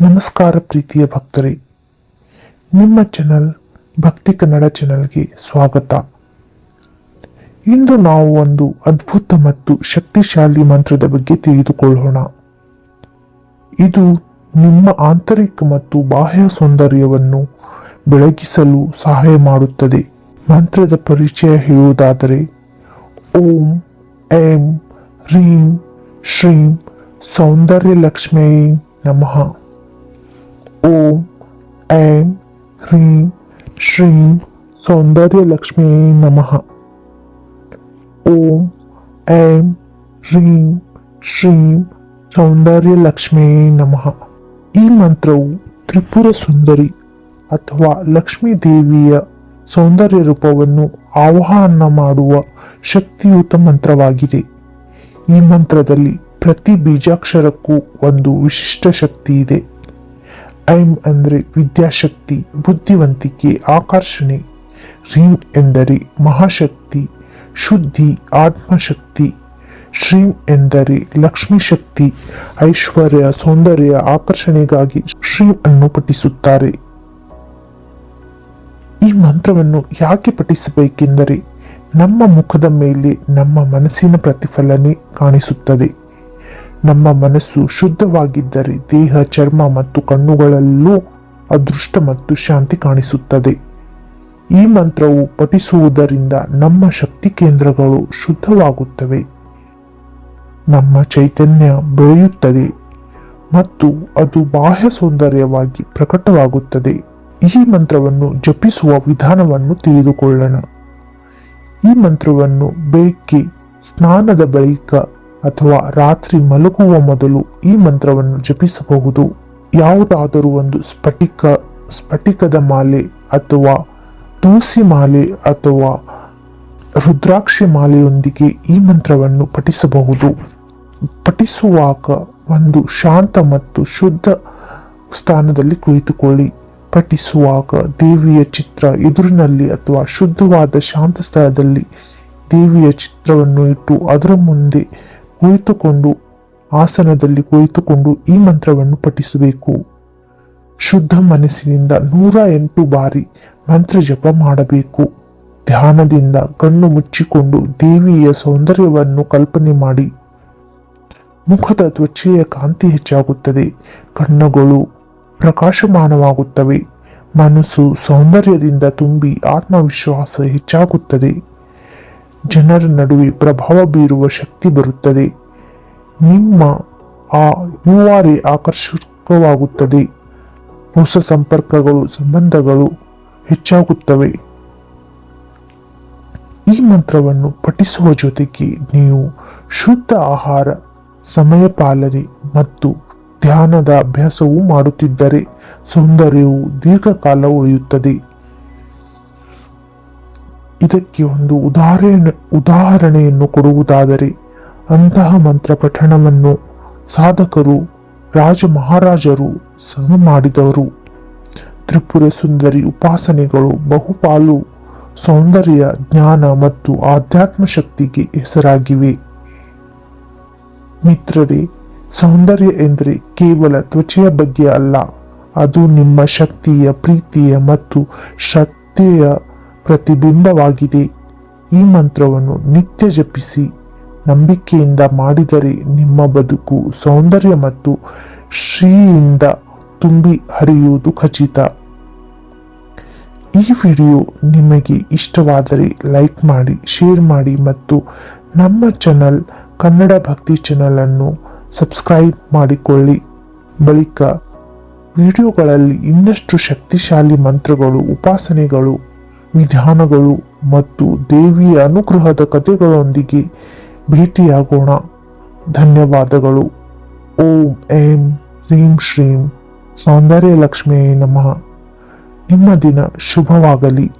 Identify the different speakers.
Speaker 1: ನಮಸ್ಕಾರ ಪ್ರೀತಿಯ ಭಕ್ತರೇ, ನಿಮ್ಮ ಚಾನಲ್ ಭಕ್ತಿ ಕನ್ನಡ ಚಾನಲ್ಗೆ ಸ್ವಾಗತ. ಇಂದು ನಾವು ಒಂದು ಅದ್ಭುತ ಮತ್ತು ಶಕ್ತಿಶಾಲಿ ಮಂತ್ರದ ಬಗ್ಗೆ ತಿಳಿದುಕೊಳ್ಳೋಣ. ಇದು ನಿಮ್ಮ ಆಂತರಿಕ ಮತ್ತು ಬಾಹ್ಯ ಸೌಂದರ್ಯವನ್ನು ಬೆಳಗಿಸಲು ಸಹಾಯ ಮಾಡುತ್ತದೆ. ಮಂತ್ರದ ಪರಿಚಯ ಹೇಳುವುದಾದರೆ, ಓಂ ಐಂ ಹ್ರೀಂ ಶ್ರೀಂ ಸೌಂದರ್ಯ ಲಕ್ಷ್ಮೀ ನಮಃ. ಓಂ ಐಂ ಹ್ರೀಂ ಶ್ರೀಂ ಸೌಂದರ್ಯ ಲಕ್ಷ್ಮೀ ನಮಃ ಓಂ ಐಂ ಹ್ರೀಂ ಶ್ರೀಂ ಸೌಂದರ್ಯ ಲಕ್ಷ್ಮೀ ನಮಃ ಈ ಮಂತ್ರವು ತ್ರಿಪುರ ಸುಂದರಿ ಅಥವಾ ಲಕ್ಷ್ಮೀ ದೇವಿಯ ಸೌಂದರ್ಯ ರೂಪವನ್ನು ಆವಾಹನ ಮಾಡುವ ಶಕ್ತಿಯುತ ಮಂತ್ರವಾಗಿದೆ. ಈ ಮಂತ್ರದಲ್ಲಿ ಪ್ರತಿ ಬೀಜಾಕ್ಷರಕ್ಕೂ ಒಂದು ವಿಶಿಷ್ಟ ಶಕ್ತಿ ಇದೆ. ಐಂ ಅಂದರೆ ವಿದ್ಯಾಶಕ್ತಿ, ಬುದ್ಧಿವಂತಿಕೆ, ಆಕರ್ಷಣೆ. ರೀಂ ಎಂದರೆ ಮಹಾಶಕ್ತಿ, ಶುದ್ಧಿ, ಆತ್ಮಶಕ್ತಿ. ಶ್ರೀಂ ಎಂದರೆ ಲಕ್ಷ್ಮೀ ಶಕ್ತಿ, ಐಶ್ವರ್ಯ, ಸೌಂದರ್ಯ, ಆಕರ್ಷಣೆಗಾಗಿ ಶ್ರೀಂ ಅನ್ನು ಪಠಿಸುತ್ತಾರೆ. ಈ ಮಂತ್ರವನ್ನು ಯಾಕೆ ಪಠಿಸಬೇಕೆಂದರೆ ನಮ್ಮ ಮುಖದ ಮೇಲೆ ನಮ್ಮ ಮನಸ್ಸಿನ ಪ್ರತಿಫಲನೆ ಕಾಣಿಸುತ್ತದೆ. ನಮ್ಮ ಮನಸ್ಸು ಶುದ್ಧವಾಗಿದ್ದರೆ ದೇಹ, ಚರ್ಮ ಮತ್ತು ಕಣ್ಣುಗಳಲ್ಲೂ ಅದೃಷ್ಟ ಮತ್ತು ಶಾಂತಿ ಕಾಣಿಸುತ್ತದೆ. ಈ ಮಂತ್ರವು ಪಠಿಸುವುದರಿಂದ ನಮ್ಮ ಶಕ್ತಿ ಕೇಂದ್ರಗಳು ಶುದ್ಧವಾಗುತ್ತವೆ. ನಮ್ಮ ಚೈತನ್ಯ ಬೆಳೆಯುತ್ತದೆ ಮತ್ತು ಅದು ಬಾಹ್ಯ ಸೌಂದರ್ಯವಾಗಿ ಪ್ರಕಟವಾಗುತ್ತದೆ. ಈ ಮಂತ್ರವನ್ನು ಜಪಿಸುವ ವಿಧಾನವನ್ನು ತಿಳಿದುಕೊಳ್ಳೋಣ. ಈ ಮಂತ್ರವನ್ನು ಬೆಳಿಗ್ಗೆ ಸ್ನಾನದ ಬಳಿಕ ಅಥವಾ ರಾತ್ರಿ ಮಲಗುವ ಮೊದಲು ಈ ಮಂತ್ರವನ್ನು ಜಪಿಸಬಹುದು. ಯಾವುದಾದರೂ ಒಂದು ಸ್ಫಟಿಕ, ಸ್ಫಟಿಕದ ಮಾಲೆ ಅಥವಾ ತುಳಸಿ ಮಾಲೆ ಅಥವಾ ರುದ್ರಾಕ್ಷಿ ಮಾಲೆಯೊಂದಿಗೆ ಈ ಮಂತ್ರವನ್ನು ಪಠಿಸಬಹುದು. ಪಠಿಸುವಾಗ ಒಂದು ಶಾಂತ ಮತ್ತು ಶುದ್ಧ ಸ್ಥಾನದಲ್ಲಿ ಕುಳಿತುಕೊಳ್ಳಿ. ಪಠಿಸುವಾಗ ದೇವಿಯ ಚಿತ್ರ ಎದುರಿನಲ್ಲಿ ಅಥವಾ ಶುದ್ಧವಾದ ಶಾಂತ ಸ್ಥಳದಲ್ಲಿ ದೇವಿಯ ಚಿತ್ರವನ್ನು ಇಟ್ಟು ಅದರ ಮುಂದೆ ಕುಳಿತುಕೊಂಡು, ಆಸನದಲ್ಲಿ ಕುಳಿತುಕೊಂಡು ಈ ಮಂತ್ರವನ್ನು ಪಠಿಸಬೇಕು. ಶುದ್ಧ ಮನಸ್ಸಿನಿಂದ ನೂರ ಎಂಟು ಬಾರಿ ಮಂತ್ರ ಜಪ ಮಾಡಬೇಕು. ಧ್ಯಾನದಿಂದ ಕಣ್ಣು ಮುಚ್ಚಿಕೊಂಡು ದೇವಿಯ ಸೌಂದರ್ಯವನ್ನು ಕಲ್ಪನೆ ಮಾಡಿ. ಮುಖದ ತ್ವಚೆಯ ಕಾಂತಿ ಹೆಚ್ಚಾಗುತ್ತದೆ. ಕಣ್ಣುಗಳು ಪ್ರಕಾಶಮಾನವಾಗುತ್ತವೆ. ಮನಸ್ಸು ಸೌಂದರ್ಯದಿಂದ ತುಂಬಿ ಆತ್ಮವಿಶ್ವಾಸ ಹೆಚ್ಚಾಗುತ್ತದೆ. ಜನರ ನಡುವೆ ಪ್ರಭಾವ ಬೀರುವ ಶಕ್ತಿ ಬರುತ್ತದೆ. ನಿಮ್ಮ ಆ ಯು ಆರ್ ಎ ಆಕರ್ಷಕವಾಗುತ್ತದೆ. ಹೊಸ ಸಂಪರ್ಕಗಳು, ಸಂಬಂಧಗಳು ಹೆಚ್ಚಾಗುತ್ತವೆ. ಈ ಮಂತ್ರವನ್ನು ಪಠಿಸುವ ಜೊತೆಗೆ ನೀವು ಶುದ್ಧ ಆಹಾರ, ಸಮಯ ಪಾಲನೆ ಮತ್ತು ಧ್ಯಾನದ ಅಭ್ಯಾಸವೂ ಮಾಡುತ್ತಿದ್ದರೆ ಸೌಂದರ್ಯವು ದೀರ್ಘಕಾಲ ಉಳಿಯುತ್ತದೆ. ಇದಕ್ಕೆ ಒಂದು ಉದಾಹರಣೆ, ಉದಾಹರಣೆಯನ್ನು ಕೊಡುವುದಾದರೆ, ಅಂತಹ ಮಂತ್ರ ಪಠಣವನ್ನು ಸಾಧಕರು ರಾಜ ಮಹಾರಾಜರು ಸಹ ಮಾಡಿದವರು ತ್ರಿಪುರ ಸುಂದರಿ ಉಪಾಸನೆಗಳು ಬಹುಪಾಲು ಸೌಂದರ್ಯ, ಜ್ಞಾನ ಮತ್ತು ಆಧ್ಯಾತ್ಮ ಶಕ್ತಿಗೆ ಹೆಸರಾಗಿವೆ. ಮಿತ್ರರೇ, ಸೌಂದರ್ಯ ಎಂದರೆ ಕೇವಲ ತ್ವಚೆಯ ಬಗ್ಗೆ ಅಲ್ಲ, ಅದು ನಿಮ್ಮ ಶಕ್ತಿಯ, ಪ್ರೀತಿಯ ಮತ್ತು ಶ್ರದ್ಧೆಯ ಪ್ರತಿಬಿಂಬವಾಗಿದೆ. ಈ ಮಂತ್ರವನ್ನು ನಿತ್ಯ ಜಪಿಸಿ, ನಂಬಿಕೆಯಿಂದ ಮಾಡಿದರೆ ನಿಮ್ಮ ಬದುಕು ಸೌಂದರ್ಯ ಮತ್ತು ಶ್ರೀಯಿಂದ ತುಂಬಿ ಹರಿಯುವುದು ಖಚಿತ. ಈ ವಿಡಿಯೋ ನಿಮಗೆ ಇಷ್ಟವಾದರೆ ಲೈಕ್ ಮಾಡಿ, ಶೇರ್ ಮಾಡಿ ಮತ್ತು ನಮ್ಮ ಚಾನಲ್ ಕನ್ನಡ ಭಕ್ತಿ ಚಾನಲನ್ನು ಸಬ್ಸ್ಕ್ರೈಬ್ ಮಾಡಿಕೊಳ್ಳಿ. ಬಳಿಕ ವಿಡಿಯೋಗಳಲ್ಲಿ ಇನ್ನಷ್ಟು ಶಕ್ತಿಶಾಲಿ ಮಂತ್ರಗಳು, ಉಪಾಸನೆಗಳು ವಿಧಾನಗಳು ಮತ್ತು ದೇವಿಯ ಅನುಗ್ರಹದ ಕಥೆಗಳೊಂದಿಗೆ ಭೇಟಿಯಾಗೋಣ. ಧನ್ಯವಾದಗಳು. ಓಂ ಏಂ ಹ್ರೀಂ ಶ್ರೀಂ. ಸೌಂದರ್ಯ ಲಕ್ಷ್ಮೀ ನಮಃ. ನಿಮ್ಮ ದಿನ ಶುಭವಾಗಲಿ.